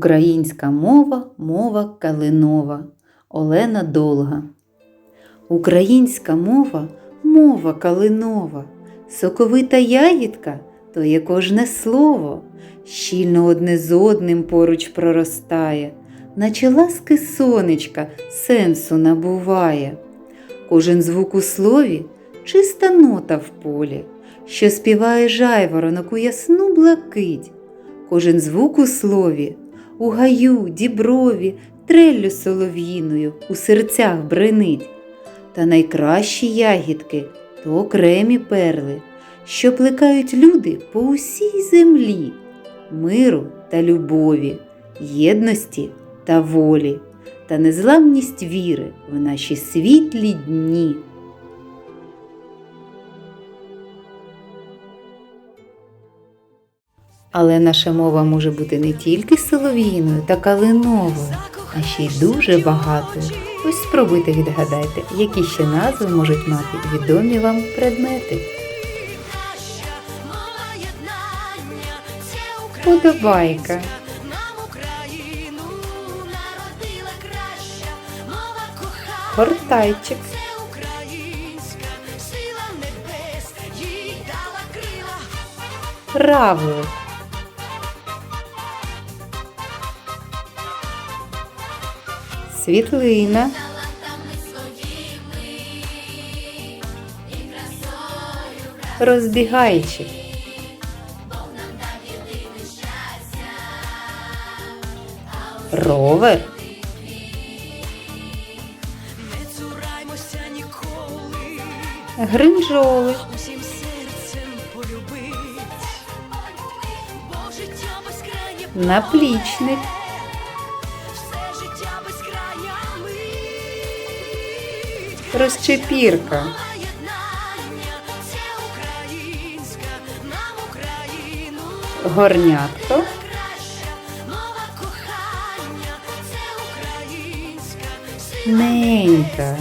Українська мова мова калинова. Олена Долга. Українська мова мова калинова. Соковита ягідка то є кожне слово. Щільно одне з одним поруч проростає, наче ласки сонечка сенсу набуває. Кожен звук у слові чиста нота в полі, що співає жайворонок у ясну блакить. Кожен звук у слові, у гаю, діброві, треллю солов'їною у серцях бренить. Та найкращі ягідки то окремі перли, що плекають люди по усій землі, миру та любові, єдності та волі, та незламність віри в наші світлі дні. Але наша мова може бути не тільки солов'їною та калиновою, а ще й дуже багатою. Ось спробуйте відгадайте, які ще назви можуть мати відомі вам предмети. Подобайка, Нам Україну світлина, розбігайчик, Бог нам дав єдине щастя. ровер, Не цураймося розчепірка, горнятко, ненька,